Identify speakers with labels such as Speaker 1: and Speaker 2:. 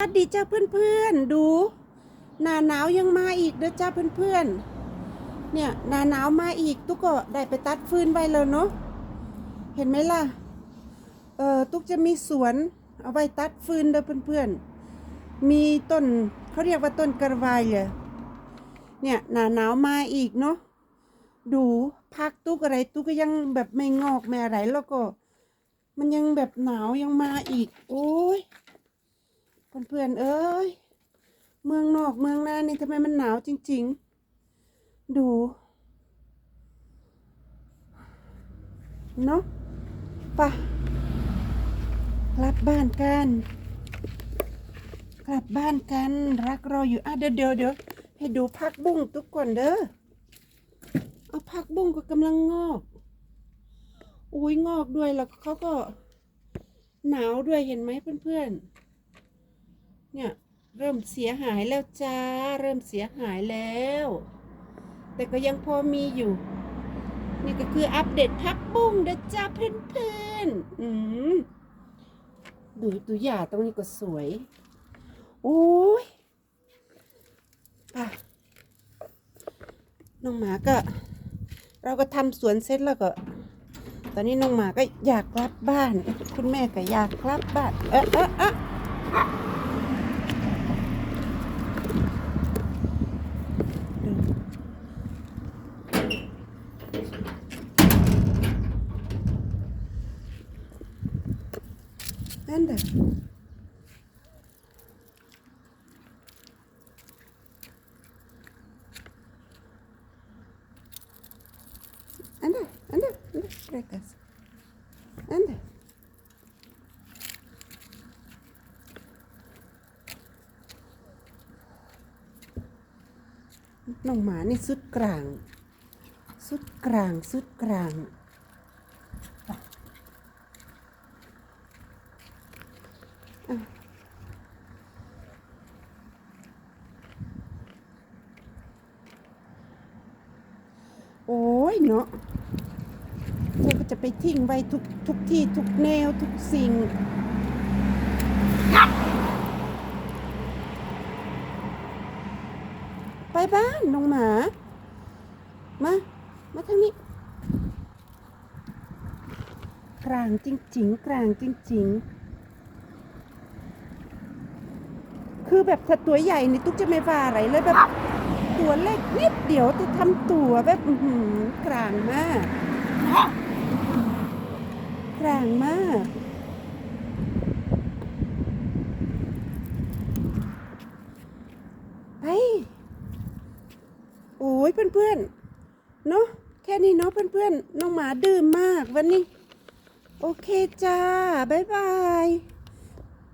Speaker 1: สวัสดีจ้าเพื่อนๆ ดู หนาหนาวยังมาอีกเด้อจ้าเพื่อนๆ เนี่ยหนาหนาวมาอีกตุ๊กก็ได้ไปตัดฟืนไว้แล้วเนาะเห็นไหมล่ะเออตุ๊กจะมีสวนเอาไว้ตัดฟืนเด้อเพื่อนๆ มีต้นเขาเรียกว่าต้นกระวายเลยเนี่ยหนาหนาวมาอีกเนาะดูพักตุ๊กอะไรตุ๊กก็ยังแบบไม่งอกไม่อะไรแล้วก็ มันยังแบบหนาวยังมาอีก โอ้ย เพื่อนๆเอ้ย เมืองนอกเมืองนานี่ทำไมมันหนาวจริง ๆ ดู เนาะไปะกลับบ้านกัน กลับบ้านกัน รักรออยู่อะเดี๋ยวเดี๋ยวเดี๋ยวให้ดูพักบุ้งทุกคนเด้อ เอาพักบุ้งก็กำลังงอก อุ้ยงอกด้วยแล้วเขาก็หนาวด้วยเห็นไหมเพื่อนๆ เนี่ยเริ่มเสียหายแล้วจ้า เริ่มเสียหายแล้ว แต่ก็ยังพอมีอยู่ นี่ก็คืออัปเดตพักบุ้งเด้อจ้าเพื่อนๆอืมดูตัวอย่าตรงนี้ก็สวยโอ้ยป่ะน้องหมาก็ เราก็ทำสวนเสร็จแล้วก็ ตอนนี้น้องหมาก็อยากกลับบ้าน คุณแม่ก็อยากกลับบ้าน เอ๊ะเอ๊ะเอ๊ะดู นั่นเด้ออันเด้ออันเด้ออันเด้อเรกัสอันเด้อน้องหมานี่สุดกลาง สุดกลาง สุดกลาง โอ้ยเนาะเธอก็จะไปทิ้งไว้ทุกทุกที่ทุกแนวทุกสิ่งไปบ้านน้องหมา มา มาทางนี้ กลางจริงๆ กลางจริง ๆ คือแบบถ้าตัวใหญ่นี่ตุ๊กจะไม่ว่าอะไรเลยแบบ ตัวเล็กนิดเดียวแต่ทำตัวแบบอื้อหืกลางมากกลางมากไปโอ้ยเพื่อนๆเนาะแค่นี้เนาะเพื่อนๆน้องหมาดื้อมากวันนี้ โอเคจ้า บ๊ายบาย